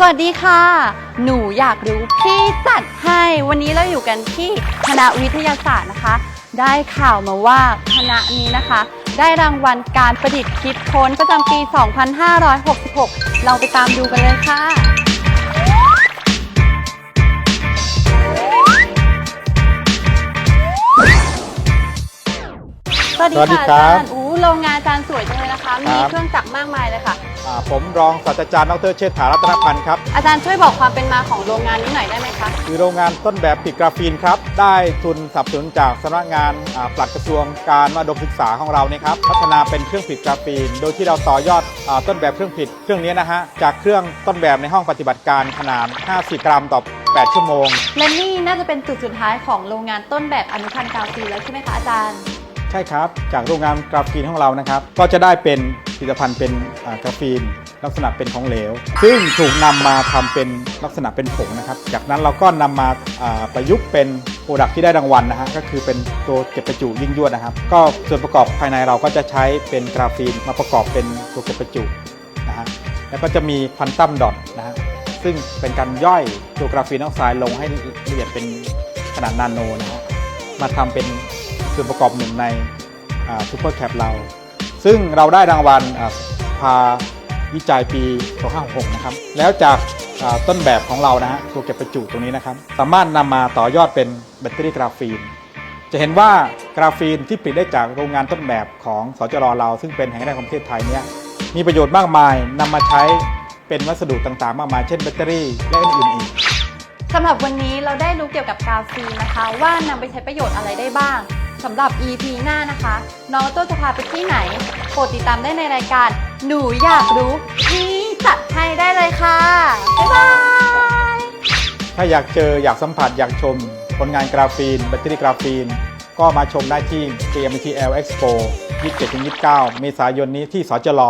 สวัสดีค่ะ หนูอยากรู้พี่จัดให้ วันนี้เราอยู่กันที่คณะวิทยาศาสตร์นะคะ ได้ข่าวมาว่าคณะนี้นะคะ ได้รางวัลการประดิษฐ์คิดค้นประจำปี 2566 เราไปตามดูกันเลยค่ะ สวัสดีสวัสดีค่ะอาครับจารย์อู้ โรงงานอาจารย์สวยจังเลยนะคะ มีครับเครื่องจักรมากมายเลยค่ะ อ่าผมรองศาสตราจารย์ดรเชษฐารัตนพันธ์ครับ อาจารย์ช่วยบอกความเป็นมาของโรงงานนี้หน่อยได้ไหมคะ คือโรงงานต้นแบบปิดกราฟีนครับ ได้ทุนสนับสนุนจากสำนักงานอ่าปลัดกระทรวงการมาดมศึกษาของเราเนี่ยครับ พัฒนาเป็นเครื่องผลิตกราฟีน โดยที่เราต่อยอดอาต้นแบบเครื่องผลิตเครื่องนี้นะฮะ จากเครื่องต้นแบบในห้องปฏิบัติการขนาด 50 กรัมต่อ 8 ชั่วโมง และนี่น่าจะเป็นจุดสุดท้ายของโรงงานต้นแบบอนุพันธ์กาฟีแล้วใช่ไหมคะอาจารย์ ใช่ครับ จากโรงงานกราฟีนของเรานะครับ ก็จะได้เป็นผลิตภัณฑ์เป็นกราฟีนลักษณะเป็นของเหลว ซึ่งถูกนำมาทำเป็นลักษณะเป็นผงนะครับ จากนั้นเราก็นำมาอ่าประยุกต์เป็นโปรดักที่ได้รางวัลนะฮะก็คือเป็นตัวเก็บประจุยิ่งยวดนะครับ ก็ส่วนประกอบภายในเราก็จะใช้เป็นกราฟีนมาประกอบเป็นตัวเก็บประจุนะฮะแล้วก็จะมีควันตัมดอทนะฮะซึ่งเป็นการย่อยตัวกราฟีนออกไซด์ลงให้ละเอียดเป็นขนาดนาโนนะฮะมาทำเป็น ส่วนประกอบหนึ่งในซูเปอร์แคปเรา ซึ่งเราได้รางวัลอ่าพาวิจัยปี 2566 นะครับ แล้วจากต้นแบบของเรานะฮะตัวเก็บประจุตรงนี้นะครับ สามารถนำมาต่อยอดเป็นแบตเตอรี่กราฟีน จะเห็นว่ากราฟีนที่ผลิตได้จากโรงงานต้นแบบของสจรเราซึ่งเป็นแห่งแรกของประเทศไทยเนี่ยมีประโยชน์มากมายนำมาใช้เป็นวัสดุต่างๆ มากมาย เช่นแบตเตอรี่และอื่นๆอีกสำหรับวันนี้เราได้รู้เกี่ยวกับกราฟีนนะคะ ว่านำไปใช้ประโยชน์อะไรได้บ้าง สำหรับ EP หน้านะคะ น้องโต้จะพาไปที่ไหนโปรดติดตามได้ในรายการ หนูอยากรู้นี่จัดให้ได้เลยค่ะ บ๊ายบาย ถ้าอยากเจออยากสัมผัสอยากชม ผลงานกราฟีนแบตเตอรี่กราฟีน ก็มาชมได้ที่ JMTL Expo 27-29 เมษายนนี้ที่สจล